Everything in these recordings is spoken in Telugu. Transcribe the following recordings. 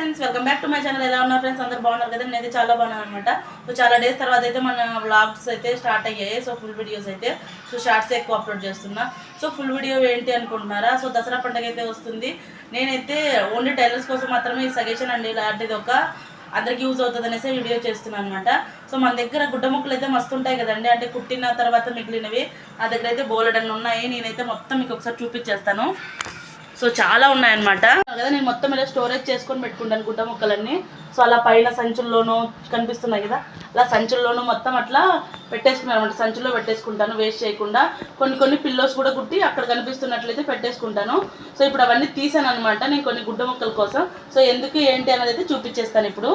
Friends welcome back to my channel ఎలా ఉన్నారు ఫ్రెండ్స్ అందరు బాగున్నారు కదా? నేనైతే చాలా బాగున్నాను అనమాట సో చాలా డేస్ తర్వాత అయితే మన వ్లాగ్స్ అయితే స్టార్ట్ అయ్యాయి. సో ఫుల్ వీడియోస్ అయితే. సో షార్ట్స్ ఎక్కువ అప్లోడ్ చేస్తున్నా. సో ఫుల్ వీడియో ఏంటి అనుకుంటున్నారా? సో దసరా పండుగ అయితే వస్తుంది. నేనైతే ఓన్లీ టైలర్స్ కోసం మాత్రమే ఈ సజెషన్ అండి. ఇలాంటిది ఒక అందరికి యూజ్ అవుతుంది అనేసి వీడియో చేస్తున్నాను అనమాట సో మన దగ్గర గుడ్డ ముక్కలు అయితే మస్తు ఉంటాయి కదండి. అంటే కుట్టిన తర్వాత మిగిలినవి. నా దగ్గర అయితే బోలెడన్ని ఉన్నాయి నేనైతే మొత్తం మీకు ఒకసారి చూపించేస్తాను. సో చాలా ఉన్నాయన్నమాట. కదా నేను మొత్తం ఇలా స్టోరేజ్ చేసుకొని పెట్టుకుంటాను గుడ్డ ముక్కలన్నీ. సో అలా పైన సంచుల్లోనూ కనిపిస్తున్నాయి కదా అలా సంచుల్లోనూ మొత్తం అట్లా పెట్టేసుకున్నాను అనమాట సంచుల్లో పెట్టేసుకుంటాను వేస్ట్ చేయకుండా. కొన్ని కొన్ని పిల్లోస్ కూడా కుట్టి అక్కడ కనిపిస్తున్నట్లయితే పెట్టేసుకుంటాను. సో ఇప్పుడు అవన్నీ తీసాను అనమాట నేను కొన్ని గుడ్డ ముక్కల కోసం. సో ఎందుకు ఏంటి అనేది అయితే చూపించేస్తాను ఇప్పుడు.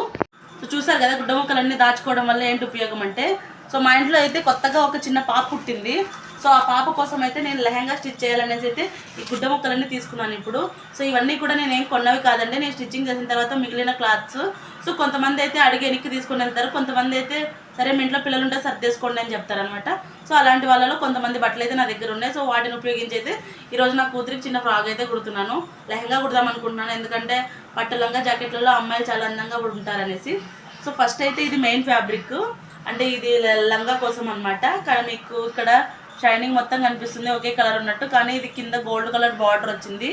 సో చూసారు కదా గుడ్డ ముక్కలన్నీ దాచుకోవడం వల్ల ఏంటి ఉపయోగం అంటే సో మా ఇంట్లో అయితే కొత్తగా ఒక చిన్న పాప పుట్టింది. సో ఆ పాప కోసం అయితే నేను లెహంగా స్టిచ్ చేయాలనేసి అయితే ఈ గుడ్డ ముక్కలన్నీ తీసుకున్నాను ఇప్పుడు. సో ఇవన్నీ కూడా నేను ఏం కొన్నవి కాదండి. నేను స్టిచ్చింగ్ చేసిన తర్వాత మిగిలిన క్లాత్స్. సో కొంతమంది అయితే అడిగి వెనక్కి తీసుకొని వెళ్తారు. కొంతమంది అయితే సరే మీ ఇంట్లో పిల్లలు ఉంటే సర్దేసుకోండి అని చెప్తారనమాట సో అలాంటి వాళ్ళలో కొంతమంది బట్టలు అయితే నా దగ్గర ఉన్నాయి. సో వాటిని ఉపయోగించి అయితే ఈరోజు నా కూతురికి చిన్న ఫ్రాగ్ అయితే కుడుతున్నాను. లెహంగా కుడదాం అనుకుంటున్నాను. ఎందుకంటే పట్టులంగా జాకెట్లలో అమ్మాయిలు చాలా అందంగా ఉంటారనేసి. సో ఫస్ట్ అయితే ఇది మెయిన్ ఫ్యాబ్రిక్. అంటే ఇది ల- లంగా కోసం అనమాట కానీ మీకు ఇక్కడ షైనింగ్ మొత్తం కనిపిస్తుంది. ఒకే కలర్ ఉన్నట్టు. కానీ ఇది కింద గోల్డ్ కలర్ బార్డర్ వచ్చింది.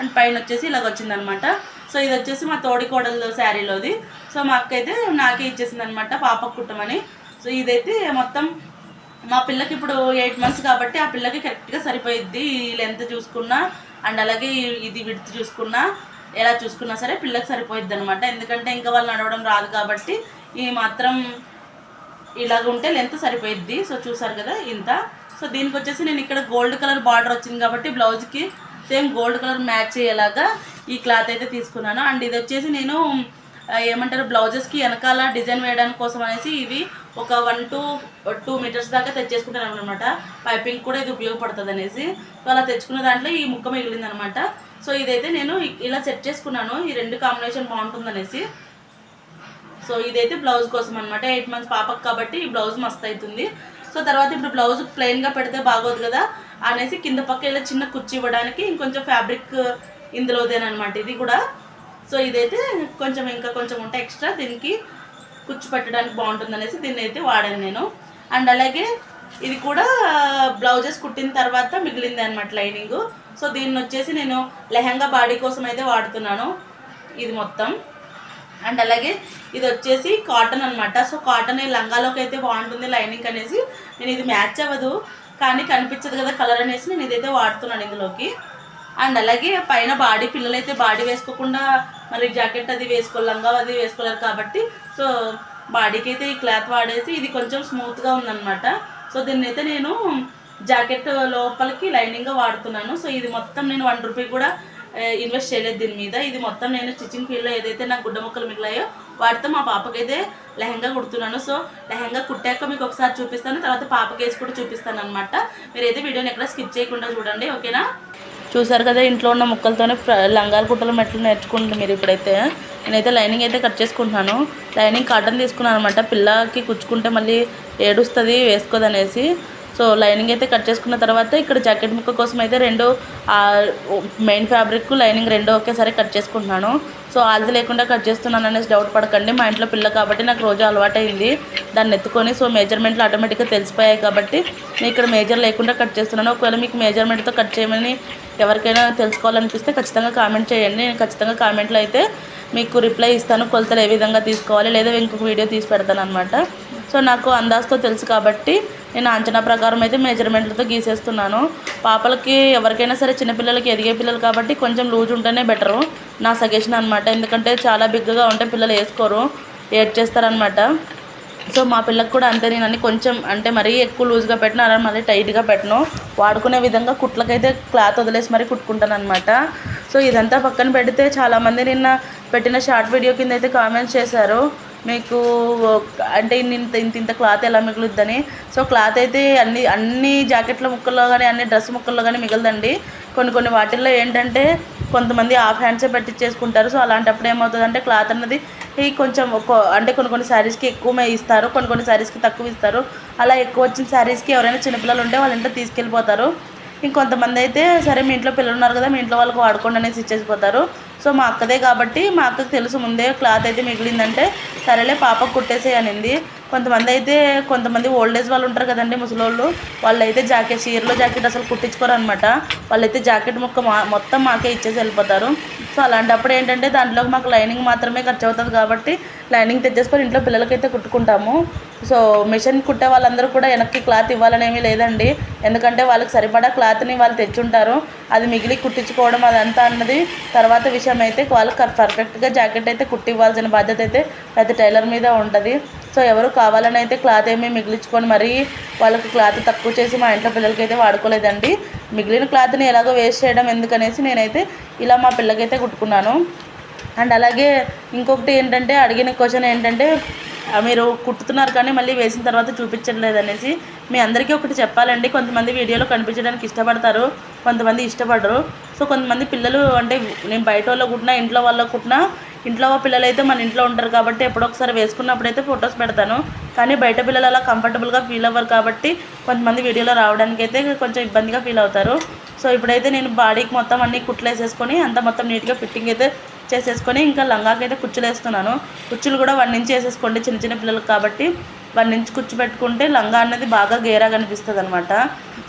అండ్ పైన వచ్చేసి ఇలాగ వచ్చింది అనమాట సో ఇది వచ్చేసి మా తోడి కోడలు శారీలోది. సో మా అక్క అయితే నాకే ఇచ్చేసింది అనమాట పాపకు కుట్టమని. సో ఇదైతే మొత్తం మా పిల్లకి ఇప్పుడు ఎయిట్ మంత్స్ కాబట్టి ఆ పిల్లకి కరెక్ట్గా సరిపోయిద్ది ఈ లెంత్ చూసుకున్నా. అండ్ అలాగే ఇది విడ్త్ చూసుకున్నా. ఎలా చూసుకున్నా సరే పిల్లకి సరిపోయిద్ది అనమాట ఎందుకంటే ఇంకా వాళ్ళు నడవడం రాదు కాబట్టి ఈ మాత్రం ఇలాగ ఉంటే లెంత్ సరిపోయిద్ది. సో చూసారు కదా ఇంత. సో దీనికి వచ్చేసి నేను ఇక్కడ గోల్డ్ కలర్ బార్డర్ వచ్చింది కాబట్టి బ్లౌజ్కి సేమ్ గోల్డ్ కలర్ మ్యాచ్ అయ్యేలాగా ఈ క్లాత్ అయితే తీసుకున్నాను. అండ్ ఇది వచ్చేసి నేను ఏమంటారు బ్లౌజెస్కి వెనకాల డిజైన్ వేయడానికి కోసం అనేసి ఇవి ఒక వన్ టు టూ మీటర్స్ దాకా తెచ్చేసుకుంటాను అనమాట పైపింగ్ కూడా ఇది ఉపయోగపడుతుంది అనేసి. సో అలా తెచ్చుకున్న దాంట్లో ఈ ముక్క మిగిలింది అనమాట సో ఇదైతే నేను ఇలా సెట్ చేసుకున్నాను. ఈ రెండు కాంబినేషన్ బాగుంటుంది అనేసి. సో ఇదైతే బ్లౌజ్ కోసం అనమాట ఎయిట్ మంత్స్ పాపకు కాబట్టి ఈ బ్లౌజ్ మస్త్ అవుతుంది సో తర్వాత ఇప్పుడు బ్లౌజ్ ప్లెయిన్గా పెడితే బాగోదు కదా అనేసి కింద పక్క ఇలా చిన్న కుర్చీ ఇవ్వడానికి ఇంకొంచెం ఫ్యాబ్రిక్ ఇందులోదేనమాట ఇది కూడా. సో ఇదైతే కొంచెం ఇంకా కొంచెం ఉంటే ఎక్స్ట్రా దీనికి కుచ్చు పెట్టడానికి బాగుంటుంది అనేసి దీన్ని అయితే వాడాను నేను. అండ్ అలాగే ఇది కూడా బ్లౌజెస్ కుట్టిన తర్వాత మిగిలింది అనమాట లైనింగ్ సో దీన్ని వచ్చేసి నేను లెహంగా బాడీ కోసం అయితే వాడుతున్నాను. ఇది మొత్తం. అండ్ అలాగే ఇది వచ్చేసి కాటన్ అనమాట సో కాటన్ ఈ లంగాలోకి అయితే బాగుంటుంది లైనింగ్ అనేసి. నేను ఇది మ్యాచ్ అవ్వదు. కానీ కనిపించదు కదా కలర్ అనేసి నేను ఇదైతే వాడుతున్నాను ఇందులోకి. అండ్ అలాగే పైన బాడీ పిల్లలైతే బాడీ వేసుకోకుండా మరి జాకెట్ అది వేసుకోవాలి లంగా అది వేసుకోలేరు కాబట్టి. సో బాడీకి అయితే ఈ క్లాత్ వాడేసి ఇది కొంచెం స్మూత్గా ఉందన్నమాట. సో దీన్ని అయితే నేను జాకెట్ లోపలికి లైనింగ్గా వాడుతున్నాను. సో ఇది మొత్తం నేను వన్ రూపీ కూడా ఇన్వెస్ట్ చేయలేదు దీని మీద. ఇది మొత్తం నేను స్టిచ్చింగ్ ఫీల్డ్లో ఏదైతే నాకు గుడ్డ ముక్కలు మిగిలాయో వాటితో మా పాపకైతే లెహంగా కుడుతున్నాను. సో లెహంగా కుట్టాక మీకు ఒకసారి చూపిస్తాను. తర్వాత పాపకేసి కూడా చూపిస్తాను అనమాట మీరైతే వీడియోని ఎక్కడ స్కిప్ చేయకుండా చూడండి ఓకేనా? చూసారు కదా ఇంట్లో ఉన్న ముక్కలతోనే లంగాలు కుట్టలు మెట్లు నేర్చుకుంటుంది మీరు ఇప్పుడైతే నేనైతే లైనింగ్ అయితే కట్ చేసుకుంటున్నాను. లైనింగ్ కాటన్ తీసుకున్నాను అనమాట పిల్లకి కుచ్చుకుంటే మళ్ళీ ఏడుస్తుంది వేసుకోదనేసి. సో లైనింగ్ అయితే కట్ చేసుకున్న తర్వాత ఇక్కడ జాకెట్ ముక్క కోసం అయితే రెండు మెయిన్ ఫ్యాబ్రిక్ లైనింగ్ రెండు ఒకేసారి కట్ చేసుకుంటున్నాను. సో ఆల్ది లేకుండా కట్ చేస్తున్నాను అనేసి డౌట్ పడకండి. మా ఇంట్లో పిల్ల కాబట్టి నాకు రోజు అలవాటైంది. దాన్ని ఎత్తుకొని సో మెజర్మెంట్లు ఆటోమేటిక్గా తెలిసిపోయాయి కాబట్టి నేను ఇక్కడ మేజర్ లేకుండా కట్ చేస్తున్నాను. ఒకవేళ మీకు మెజర్మెంట్తో కట్ చేయమని ఎవరికైనా తెలుసుకోవాలనిపిస్తే ఖచ్చితంగా కామెంట్ చేయండి. నేను ఖచ్చితంగా కామెంట్లో అయితే మీకు రిప్లై ఇస్తాను. కొలతలు ఏ విధంగా తీసుకోవాలి లేదా ఇంకొక వీడియో తీసి పెడతాను అనమాట సో నాకు అందాజతో తెలుసు కాబట్టి నేను అంచనా ప్రకారం అయితే మెజర్మెంట్లతో గీసేస్తున్నాను. పాపలకి ఎవరికైనా సరే చిన్నపిల్లలకి ఎదిగే పిల్లలు కాబట్టి కొంచెం లూజ్ ఉంటేనే బెటరు నా సజెషన్ అనమాట ఎందుకంటే చాలా బిగ్గా ఉంటే పిల్లలు వేసుకోరు ఏడ్ చేస్తారనమాట సో మా పిల్లకి కూడా అంతే. నేను కొంచెం అంటే మరీ ఎక్కువ లూజ్గా పెట్టిన అలా మరీ టైట్గా పెట్టను. వాడుకునే విధంగా కుట్లకైతే క్లాత్ వదిలేసి మరీ కుట్టుకుంటాను అనమాట సో ఇదంతా పక్కన పెడితే చాలామంది నిన్న పెట్టిన షార్ట్ వీడియో కింద అయితే కామెంట్స్ చేశారు. మీకు అంటే ఇంత ఇంత ఇంత క్లాత్ ఎలా మిగులుద్దని. సో క్లాత్ అయితే అన్ని అన్ని జాకెట్ల ముక్కల్లో కానీ అన్ని డ్రెస్ ముక్కల్లో కానీ మిగలదండి. కొన్ని కొన్ని వాటిల్లో ఏంటంటే కొంతమంది హాఫ్ హ్యాండ్సే పెట్టించేసుకుంటారు సో అలాంటప్పుడు ఏమవుతుందంటే క్లాత్ అన్నది కొంచెం ఒక అంటే కొన్ని కొన్ని శారీస్కి ఎక్కువ ఇస్తారు. కొన్ని కొన్ని శారీస్కి తక్కువ ఇస్తారు. అలా ఎక్కువ వచ్చిన శారీస్కి ఎవరైనా చిన్నపిల్లలు ఉంటే వాళ్ళ ఇంట్లో తీసుకెళ్ళిపోతారు. ఇంకొంతమంది అయితే సరే మీ ఇంట్లో పిల్లలు ఉన్నారు కదా మీ ఇంట్లో వాళ్ళకి వాడుకోండి అనేసి ఇచ్చేసిపోతారు. సో మా అక్కదే కాబట్టి మా అక్కకు తెలుసు ముందే క్లాత్ అయితే మిగిలిందంటే సరేలే పాపకు కుట్టేసే అనింది. కొంతమంది అయితే కొంతమంది ఓల్డ్ ఏజ్ వాళ్ళు ఉంటారు కదండి ముసలోళ్ళు వాళ్ళు అయితే జాకెట్ చీరలో జాకెట్ అసలు కుట్టించుకోరు అనమాట వాళ్ళైతే జాకెట్ ముక్క మా మొత్తం మాకే ఇచ్చేసి వెళ్ళిపోతారు. సో అలాంటప్పుడు ఏంటంటే దాంట్లో మాకు లైనింగ్ మాత్రమే ఖర్చు అవుతుంది కాబట్టి లైనింగ్ తెచ్చేసుకొని ఇంట్లో పిల్లలకైతే కుట్టుకుంటాము. సో మిషన్ కుట్టే వాళ్ళందరూ కూడా వెనక్కి క్లాత్ ఇవ్వాలనేమి లేదండి. ఎందుకంటే వాళ్ళకి సరిపడా క్లాత్ని వాళ్ళు తెచ్చుంటారు. అది మిగిలి కుట్టించుకోవడం అదంతా అన్నది తర్వాత విషయం అయితే వాళ్ళకి పర్ఫెక్ట్గా జాకెట్ అయితే కుట్టి ఇవ్వాల్సిన బాధ్యత అయితే పెద్ద టైలర్ మీద ఉంటుంది. సో ఎవరు కావాలని అయితే క్లాత్ ఏమీ మిగిలించుకొని మరీ వాళ్ళకి క్లాత్ తక్కువ చేసి మా ఇంట్లో పిల్లలకి అయితే వాడుకోలేదండి. మిగిలిన క్లాత్ని ఎలాగో వేస్ట్ చేయడం ఎందుకనేసి నేనైతే ఇలా మా పిల్లకైతే కుట్టుకున్నాను. అండ్ అలాగే ఇంకొకటి ఏంటంటే అడిగిన క్వశ్చన్ ఏంటంటే మీరు కుట్టుతున్నారు కానీ మళ్ళీ వేసిన తర్వాత చూపించట్లేదు అనేసి మీ అందరికీ ఒకటి చెప్పాలండి. కొంతమంది వీడియోలో కనిపించడానికి ఇష్టపడతారు కొంతమంది ఇష్టపడరు. సో కొంతమంది పిల్లలు అంటే నేను బయట వాళ్ళు కుట్టినా ఇంట్లో వాళ్ళ కుట్టినా ఇంట్లో పిల్లలు అయితే మన ఇంట్లో ఉంటారు కాబట్టి ఎప్పుడో ఒకసారి వేసుకున్నప్పుడైతే ఫొటోస్ పెడతాను. కానీ బయట పిల్లలు అలా కంఫర్టబుల్గా ఫీల్ అవ్వరు కాబట్టి కొంతమంది వీడియోలో రావడానికి అయితే కొంచెం ఇబ్బందిగా ఫీల్ అవుతారు. సో ఇప్పుడైతే నేను బాడీకి మొత్తం అన్ని కుట్లు వేసేసుకొని అంతా మొత్తం నీట్గా ఫిట్టింగ్ అయితే చేసేసుకొని ఇంకా లంగాకి అయితే కుచ్చులు వేస్తున్నాను. కుచ్చులు కూడా వన్ ఇంచ్ వేసేసుకోండి చిన్న చిన్న పిల్లలకు కాబట్టి. వన్ ఇంచ్ కుచ్చు పెట్టుకుంటే లంగా అన్నది బాగా గేరా కనిపిస్తుంది అనమాట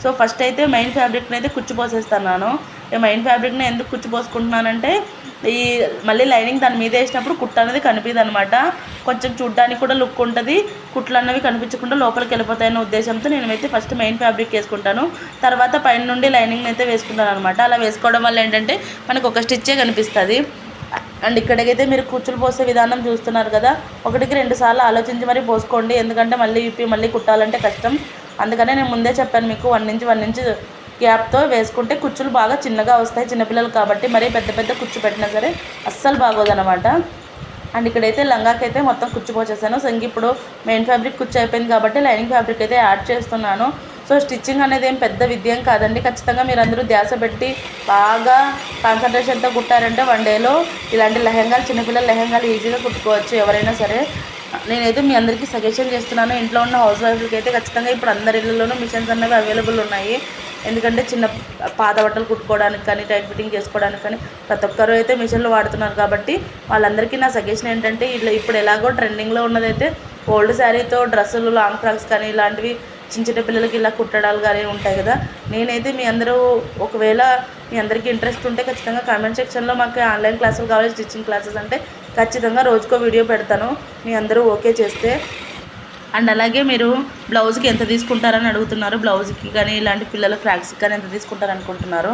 సో ఫస్ట్ అయితే మెయిన్ ఫ్యాబ్రిక్ని అయితే కుచ్చు పోసేస్తున్నాను. ఈ మెయిన్ ఫ్యాబ్రిక్ని ఎందుకు కుచ్చు పోసుకుంటున్నానంటే ఈ మళ్ళీ లైనింగ్ దాని మీద వేసినప్పుడు కుట్ట అనేది కనిపించదు అనమాట కొంచెం చూడ్డానికి కూడా లుక్ ఉంటుంది. కుట్లు అన్నవి కనిపించకుండా లోపలికి వెళ్ళిపోతాయన్న ఉద్దేశంతో నేనైతే ఫస్ట్ మెయిన్ ఫ్యాబ్రిక్ వేసుకుంటాను. తర్వాత పైన నుండి లైనింగ్ అయితే వేసుకుంటాను అనమాట అలా వేసుకోవడం వల్ల ఏంటంటే మనకు ఒక స్టిచ్చే కనిపిస్తుంది. అండ్ ఇక్కడికైతే మీరు కూర్చులు పోసే విధానం చూస్తున్నారు కదా ఒకటికి రెండు సార్లు ఆలోచించి మరీ పోసుకోండి. ఎందుకంటే మళ్ళీ ఇప్పి మళ్ళీ కుట్టాలంటే కష్టం. అందుకనే నేను ముందే చెప్పాను మీకు వన్ నుంచి వన్ నుంచి గ్యాప్తో వేసుకుంటే కుచ్చులు బాగా చిన్నగా వస్తాయి చిన్నపిల్లలు కాబట్టి మరీ పెద్ద పెద్ద కుచ్చు పెట్టినా సరే అస్సలు బాగోదనమాట అండ్ ఇక్కడైతే లంగాకి అయితే మొత్తం కుచ్చు పోసేసాను సో ఇంక ఇప్పుడు మెయిన్ ఫ్యాబ్రిక్ కుచ్చు అయిపోయింది కాబట్టి లైనింగ్ ఫ్యాబ్రిక్ అయితే యాడ్ చేస్తున్నాను. సో స్టిచ్చింగ్ అనేది ఏం పెద్ద విద్యం కాదండి. ఖచ్చితంగా మీరు అందరూ ధ్యాస పెట్టి బాగా కాన్సన్ట్రేషన్తో కుట్టారంటే వన్ డేలో ఇలాంటి లెహంగాలు చిన్నపిల్లల లెహంగాలు ఈజీగా కుట్టుకోవచ్చు ఎవరైనా సరే. నేనైతే మీ అందరికీ సజెషన్ చేస్తున్నాను. ఇంట్లో ఉన్న హౌస్ వైఫ్లకి అయితే ఖచ్చితంగా ఇప్పుడు అందరి ఇళ్ళలోనూ మిషన్స్ అనేవి అవైలబుల్ ఉన్నాయి. ఎందుకంటే చిన్న పాత బట్టలు కుట్టుకోవడానికి కానీ టైట్ ఫిట్టింగ్ చేసుకోవడానికి కానీ ప్రతి ఒక్కరు అయితే మిషన్లు వాడుతున్నారు కాబట్టి వాళ్ళందరికీ నా సజెషన్ ఏంటంటే ఇట్లా ఇప్పుడు ఎలాగో ట్రెండింగ్లో ఉన్నదైతే ఓల్డ్ శారీతో డ్రెస్సులు లాంగ్ ఫ్రాక్స్ కానీ ఇలాంటివి చిన్న చిన్న పిల్లలకి ఇలా కుట్టడాలు కానీ ఉంటాయి కదా. నేనైతే మీ అందరూ ఒకవేళ మీ అందరికీ ఇంట్రెస్ట్ ఉంటే ఖచ్చితంగా కామెంట్ సెక్షన్లో మాకు ఆన్లైన్ క్లాసులు కావాలి స్టిచ్చింగ్ క్లాసెస్ అంటే ఖచ్చితంగా రోజుకో వీడియో పెడతాను. మీ అందరూ ఓకే చేస్తే అండ్ అలాగే మీరు బ్లౌజ్కి ఎంత తీసుకుంటారని అడుగుతున్నారు. బ్లౌజ్కి కానీ ఇలాంటి పిల్లల ఫ్రాక్స్కి కానీ ఎంత తీసుకుంటారు అనుకుంటున్నారు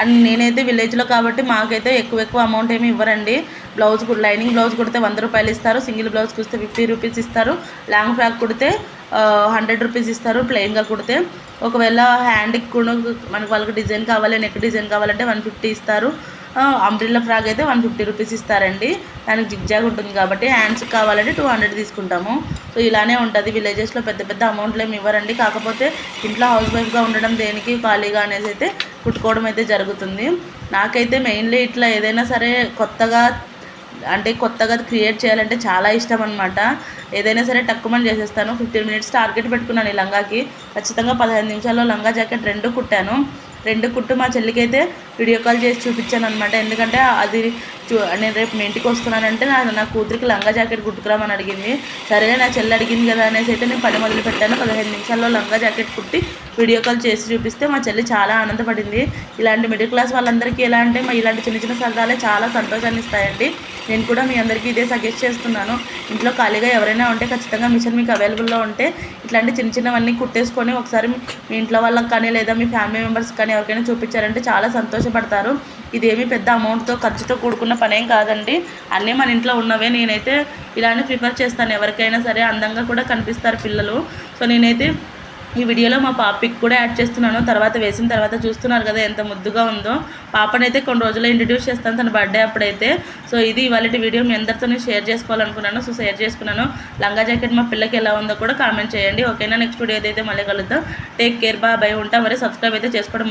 అండ్ నేనైతే విలేజ్లో కాబట్టి మాకైతే ఎక్కువ ఎక్కువ అమౌంట్ ఏమి ఇవ్వరండి. బ్లౌజ్ లైనింగ్ బ్లౌజ్ కుడితే వంద రూపాయలు ఇస్తారు. సింగిల్ బ్లౌజ్ కుడితే ఫిఫ్టీ రూపీస్ ఇస్తారు. లాంగ్ ఫ్రాక్ కుడితే హండ్రెడ్ రూపీస్ ఇస్తారు. ప్లెయిన్గా కుడితే ఒకవేళ హ్యాండ్కి కూడా మనకు వాళ్ళకి డిజైన్ కావాలి నెక్ డిజైన్ కావాలంటే వన్ ఫిఫ్టీ ఇస్తారు. అంబ్రిల్లా ఫ్రాక్ అయితే వన్ ఫిఫ్టీ రూపీస్ ఇస్తారండి. దానికి జిగ్జాగ్ ఉంటుంది కాబట్టి హ్యాండ్స్ కావాలంటే టూ హండ్రెడ్ తీసుకుంటాము. సో ఇలానే ఉంటుంది. విలేజెస్లో పెద్ద పెద్ద అమౌంట్లు ఏమి ఇవ్వరండి. కాకపోతే ఇంట్లో హౌస్ వైఫ్గా ఉండడం దేనికి ఖాళీగా అనేసి అయితే కుట్టుకోవడం అయితే జరుగుతుంది. నాకైతే మెయిన్లీ ఇట్లా ఏదైనా సరే కొత్తగా అంటే కొత్తగా క్రియేట్ చేయాలంటే చాలా ఇష్టం అనమాట ఏదైనా సరే తక్కువని చేసేస్తాను. ఫిఫ్టీన్ మినిట్స్ టార్గెట్ పెట్టుకున్నాను ఈ లంగాకి. ఖచ్చితంగా పదిహేను నిమిషాల్లో లంగా జాకెట్ రెండు కుట్టాను. రెండు కుట్టు మా చెల్లికి అయితే వీడియో కాల్ చేసి చూపించాను అనమాట ఎందుకంటే అది చూ నేను రేపు మీ ఇంటికి వస్తున్నానంటే నా నా కూతురికి లంగా జాకెట్ కుట్టుకురామని అడిగింది. సరే నా చెల్లి అడిగింది కదా అనేసి అయితే నేను పని మొదలు పెట్టాను పదిహేను నిమిషాల్లో లంగా జాకెట్ కుట్టి వీడియో కాల్ చేసి చూపిస్తే మా చెల్లి చాలా ఆనందపడింది. ఇలాంటి మిడిల్ క్లాస్ వాళ్ళందరికీ ఎలా అంటే మా ఇలాంటి చిన్న చిన్న సరదాలే చాలా సంతోషాన్ని ఇస్తాయండి. నేను కూడా మీ అందరికీ ఇదే సజెస్ట్ చేస్తున్నాను. ఇంట్లో ఖాళీగా ఎవరైనా ఉంటే ఖచ్చితంగా మిషన్ మీకు అవైలబుల్లో ఉంటే ఇట్లాంటి చిన్న చిన్నవన్నీ కుట్టేసుకొని ఒకసారి మీ ఇంట్లో వాళ్ళకి కానీ లేదా మీ ఫ్యామిలీ మెంబర్స్ కానీ ఎవరికైనా చూపించారంటే చాలా సంతోషం సంతోషపడతారు ఇదేమీ పెద్ద అమౌంట్తో ఖర్చుతో కూడుకున్న పనేం కాదండి. అన్నీ మన ఇంట్లో ఉన్నవే. నేనైతే ఇలానే ప్రిఫర్ చేస్తాను. ఎవరికైనా సరే అందంగా కూడా కనిపిస్తారు పిల్లలు. సో నేనైతే ఈ వీడియోలో మా పాపకి కూడా యాడ్ చేస్తున్నాను. తర్వాత వేసిన తర్వాత చూస్తున్నారు కదా ఎంత ముద్దుగా ఉందో. పాపనైతే కొన్ని రోజుల్లో ఇంట్రడ్యూస్ చేస్తాను. తన బర్త్డే అప్పుడైతే. సో ఇది ఇవాళ వీడియో. మీ అందరితో షేర్ చేసుకోవాలనుకున్నాను. సో షేర్ చేసుకున్నాను. లంగా జాకెట్ మా పిల్లకి ఎలా ఉందో కూడా కామెంట్ చేయండి. ఓకేనా? నెక్స్ట్ వీడియో అయితే మళ్ళీ కలుద్దాం. టేక్ కేర్ బా బై ఉంటా. మరి సబ్స్క్రైబ్ అయితే చేసుకోవడం